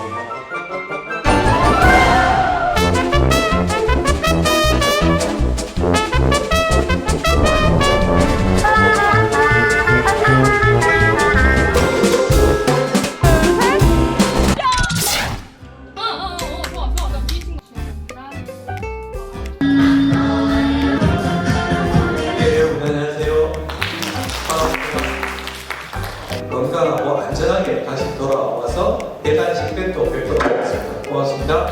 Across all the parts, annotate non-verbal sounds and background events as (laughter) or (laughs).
예, 안전하게 다시 돌아와서 때또 뵙도록 하겠습니다. 고맙습니다.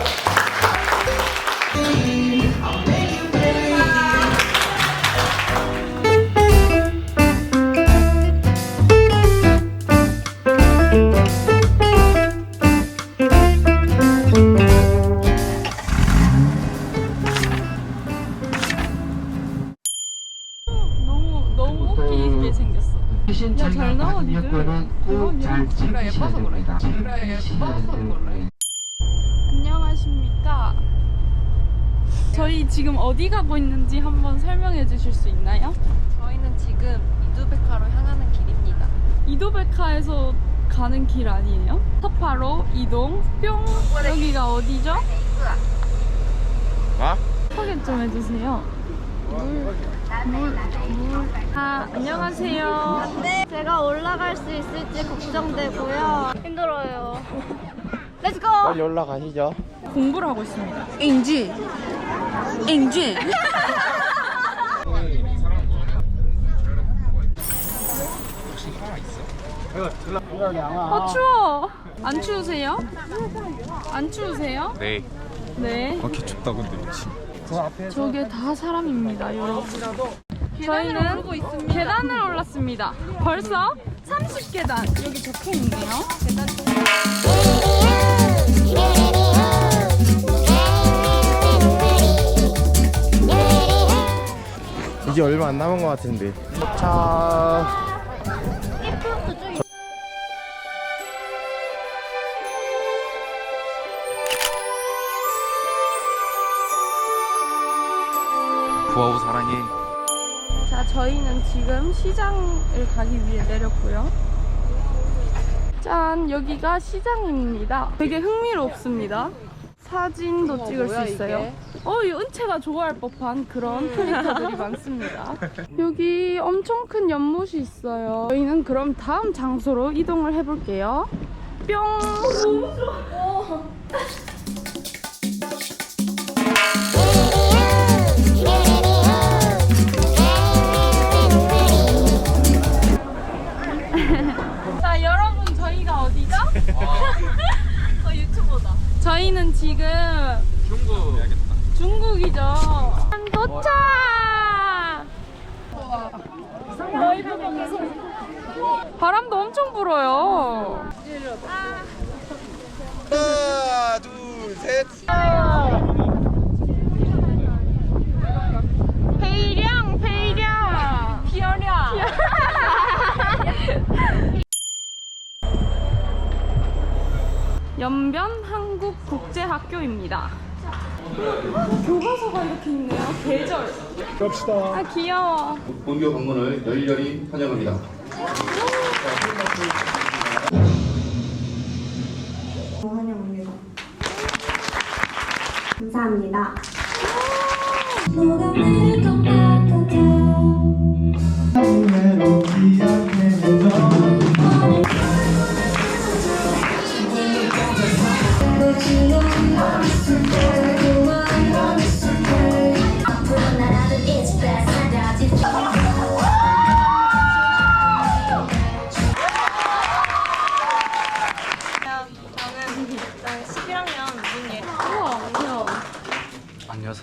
너무 웃기게 생겼어. 야, 잘 나와, 니들. 꼭잘 그래, 예뻐서 그래. 그래, 예뻐서 그래. 안녕하십니까. 저희 지금 어디 가고 있는지 한번 설명해 주실 수 있나요? 저희는 지금 이두백화로 향하는 길입니다. 이도백화에서 가는 길 아니에요? 터파로 이동 뿅 여기가 어디죠? 아? 소개 좀 해주세요. 물, 물, 물. 아, 안녕하세요. 네, 제가 올라갈 수 있을지 걱정되고요. 힘들어요. 렛츠고! 빨리 올라가시죠. 공부를 하고 있습니다. 인지. 인지. 아 추워. 안 추우세요? 안 추우세요? 네. 네. 이렇게 춥다 근데 미친. 저게 다 사람입니다, 여러분. 저희는 계단을 올랐습니다. 벌써 30계단 여기 적혀 있네요. 이제 얼마 안 남은 것 같은데. 차. 지금 시장을 가기 위해 내렸고요. 짠, 여기가 시장입니다. 되게 흥미롭습니다. 사진도 찍을 수 있어요. 어, 이 은채가 좋아할 법한 그런 캐릭터들이 (laughs) 많습니다. 여기 엄청 큰 연못이 있어요. 저희는 그럼 다음 장소로 이동을 해볼게요. 뿅! 자, 불어요. 하나, 둘, 셋. 페이량, 페이량. 피어량. (laughs) 연변 한국국제학교입니다. 교과서가 이렇게 있네요. 계절. 갑시다. 아 귀여워. 본교 방문을 열렬히 환영합니다. (laughs) 감사합니다.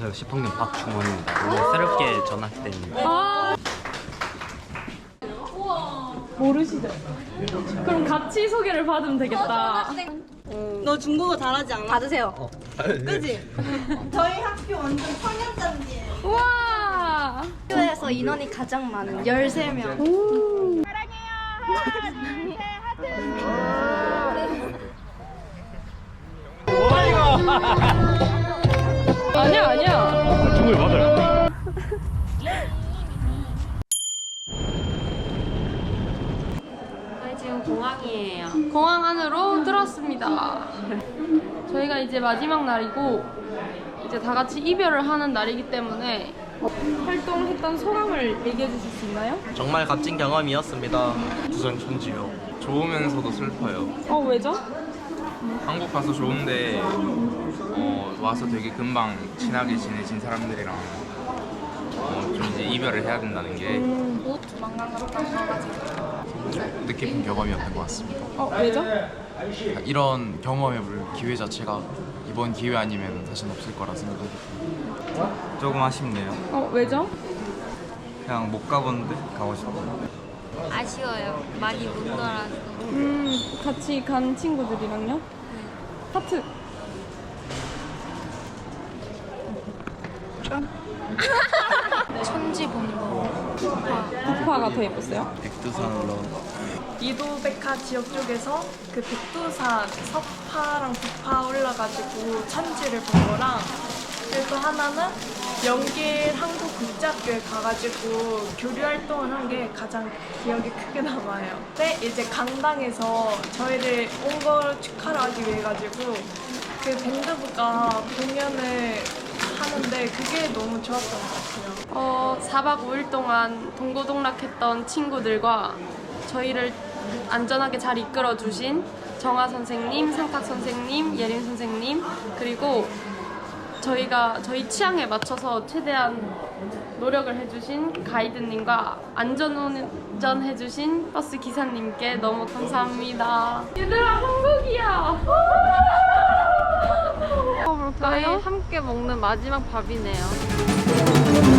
안녕하세요. 10학년 박충원입니다. 오늘 새롭게 전학된 아. 모르시죠? 그럼 같이 소개를 받으면 되겠다. 너 중국어 잘하지 않아? 받으세요. 그지? 저희 학교 완전 청년단지예요. 우와. 학교에서 인원이 가장 많은 13명. 오. 아니야 아니야. 중국에 맞아요. 저희 지금 공항이에요. 공항 안으로 들어왔습니다. 저희가 이제 마지막 날이고 이제 다 같이 이별을 하는 날이기 때문에 활동했던 소감을 얘기해 주실 수 있나요? 정말 값진 경험이었습니다. 두산 천지요. 좋으면서도 슬퍼요. 어 왜죠? 한국 가서 좋은데 어, 와서 되게 금방 친하게 지내진 사람들이랑 어, 좀 이제 이별을 해야 된다는 게 뜻깊은 경험이었던 것 같습니다. 어 왜죠? 이런 경험해볼 기회 자체가 이번 기회 아니면 다시는 없을 거라 때문에 조금 아쉽네요. 어 왜죠? 그냥 못 가본데 가고 싶어요. 아쉬워요. 많이 못 놀아서. 음 같이 간 친구들이랑요? 하트. 천지 본 거. 부파가 더 예뻤어요? 백두산으로 이도백화 지역 쪽에서 그 백두산 석파랑 부파 올라가지고 천지를 본 거랑 그리고 또 하나는 연길 한국 국제학교에 가가지고 교류 활동을 한 게 가장 기억이 크게 남아요. 근데 이제 강당에서 저희를 온 걸 축하를 하기 위해 가지고 그 밴드부가 공연을 하는데 그게 너무 좋았던 것 같아요. 어 4박 5일 동안 동고동락했던 친구들과 저희를 안전하게 잘 이끌어 주신 정아 선생님, 상탁 선생님, 예린 선생님 그리고 저희가 저희 취향에 맞춰서 최대한 노력을 해주신 가이드님과 안전운전 해주신 버스 기사님께 너무 감사합니다. 얘들아 한국이야. 저희 함께 먹는 마지막 밥이네요.